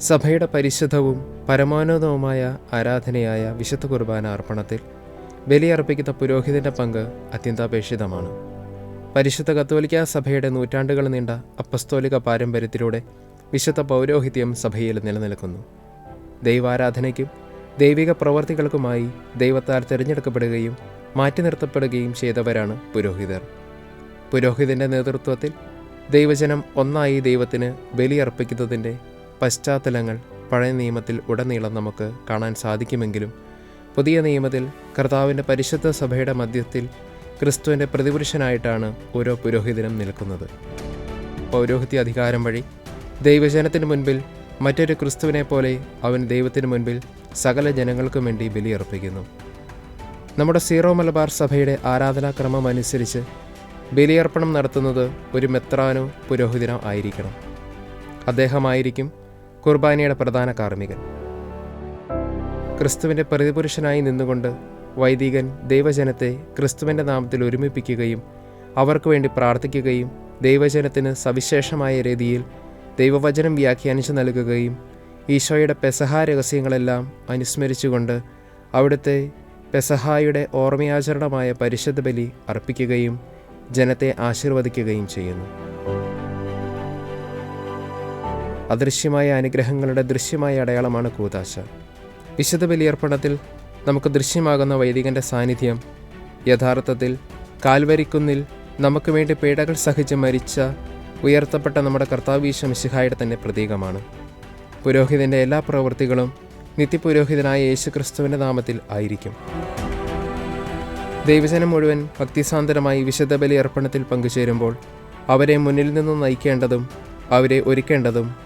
സഭയുടെ പരിശുദ്ധവും പരമോന്നതവുമായ ആരാധനയായ വിശുദ്ധ കുർബാന അർപ്പണത്തിൽ ബലിയർപ്പിക്കുന്ന പുരോഹിതന്റെ പങ്ക് അത്യന്താപേക്ഷിതമാണ്. പരിശുദ്ധ കത്തോലിക്ക സഭയുടെ നൂറ്റാണ്ടുകൾ നീണ്ട അപ്പസ്തോലിക പാരമ്പര്യത്തിലൂടെ വിശുദ്ധ പൗരോഹിത്യം സഭയിൽ നിലനിൽക്കുന്നു. ദൈവാരാധനയ്ക്കും ദൈവിക പ്രവർത്തികൾക്കുമായി ദൈവത്താൽ തിരഞ്ഞെടുക്കപ്പെടുകയും മാറ്റി നിർത്തപ്പെടുകയും ചെയ്തവരാണ് പുരോഹിതർ. പുരോഹിതന്റെ നേതൃത്വത്തിൽ ദൈവജനം ഒന്നായി ദൈവത്തിന് ബലിയർപ്പിക്കുന്നതിന്റെ പശ്ചാത്തലങ്ങൾ പഴയ നിയമത്തിൽ ഉടനീളം നമുക്ക് കാണാൻ സാധിക്കുമെങ്കിലും പുതിയ നിയമത്തിൽ കർത്താവിന്റെ പരിശുദ്ധ സഭയുടെ മധ്യത്തിൽ ക്രിസ്തുവിന്റെ പ്രതിപുരുഷനായിട്ടാണ് ഓരോ പുരോഹിതനും നിൽക്കുന്നത്. പൗരോഹിത്യ അധികാരം വഴി ദൈവജനത്തിന് മുൻപിൽ മറ്റൊരു ക്രിസ്തുവിനെ പോലെ അവൻ ദൈവത്തിന് മുൻപിൽ സകല ജനങ്ങൾക്കും വേണ്ടി ബലിയർപ്പിക്കുന്നു. നമ്മുടെ സീറോ മലബാർ സഭയുടെ ആരാധനാക്രമം അനുസരിച്ച് ബലിയർപ്പണം നടത്തുന്നത് ഒരു മെത്രാനോ പുരോഹിതനോ ആയിരിക്കണം. അദ്ദേഹമായിരിക്കും കുർബാനയുടെ പ്രധാന കാർമ്മികൻ. ക്രിസ്തുവിന്റെ പ്രതിപുരുഷനായി നിന്നുകൊണ്ട് വൈദികൻ ദൈവജനത്തെ ക്രിസ്തുവിന്റെ നാമത്തിൽ ഒരുമിപ്പിക്കുകയും അവർക്ക് വേണ്ടി പ്രാർത്ഥിക്കുകയും ദൈവജനത്തിന് സവിശേഷമായ രീതിയിൽ ദൈവവചനം വ്യാഖ്യാനിച്ചു നൽകുകയും ഈശോയുടെ പെസഹ രഹസ്യങ്ങളെല്ലാം അനുസ്മരിച്ചുകൊണ്ട് അവിടുത്തെ പെസഹായുടെ ഓർമ്മയാചരണമായ പരിശുദ്ധ ബലി അർപ്പിക്കുകയും ജനത്തെ ആശീർവദിക്കുകയും ചെയ്യുന്നു. അദൃശ്യമായ അനുഗ്രഹങ്ങളുടെ ദൃശ്യമായ അടയാളമാണ് കൂതാശ. വിശുദ്ധ ബലിയർപ്പണത്തിൽ നമുക്ക് ദൃശ്യമാകുന്ന വൈദികന്റെ സാന്നിധ്യം യഥാർത്ഥത്തിൽ കാൽവരിക്കുന്നിൽ നമുക്ക് വേണ്ടി പീഡകൾ സഹിച്ച് മരിച്ച ഉയർത്തപ്പെട്ട നമ്മുടെ കർത്താവീശ മിശിഹായുടെ തന്നെ പ്രതീകമാണ്. പുരോഹിതന്റെ എല്ലാ പ്രവൃത്തികളും നിത്യപുരോഹിതനായ യേശുക്രിസ്തുവിന്റെ നാമത്തിൽ ആയിരിക്കും. ദൈവജനം മുഴുവൻ ഭക്തിസാന്തരമായി വിശുദ്ധ ബലി അർപ്പണത്തിൽ പങ്കുചേരുമ്പോൾ അവരെ മുന്നിൽ നിന്ന് നയിക്കേണ്ടതും അവരെ ഒരുക്കേണ്ടതും